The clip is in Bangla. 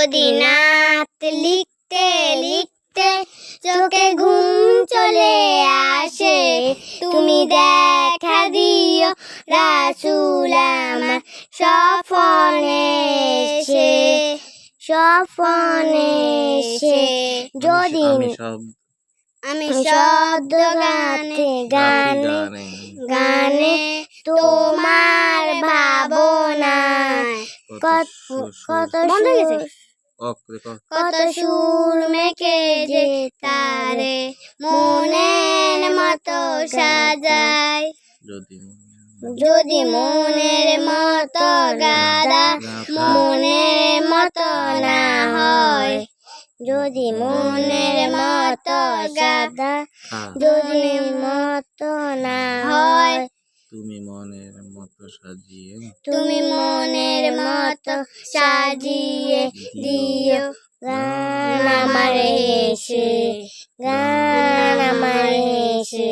যদি নাত লিখতে লিখতে চোখে ঘুম চলে আসে। তুমি দেখা দিও রাসুল আমার স্বপনে এসে স্বপনে এসে। যদি আমি শব্দ গানে গানে গানে গানে তোমার ভাবনা কত কত রে কক। কত সুর মেখে যে তারে মনের মতো সাজায়। যদি যদি মনের মতো গাদা মনের মতো না হয়। যদি মনের মতো গাদা হ্যাঁ, যদি মতো না তুমি মনের মতো সাজিয়ে তুমি মনের মতো সাজিয়ে দিও। গান আমার এসে গান আমার এসে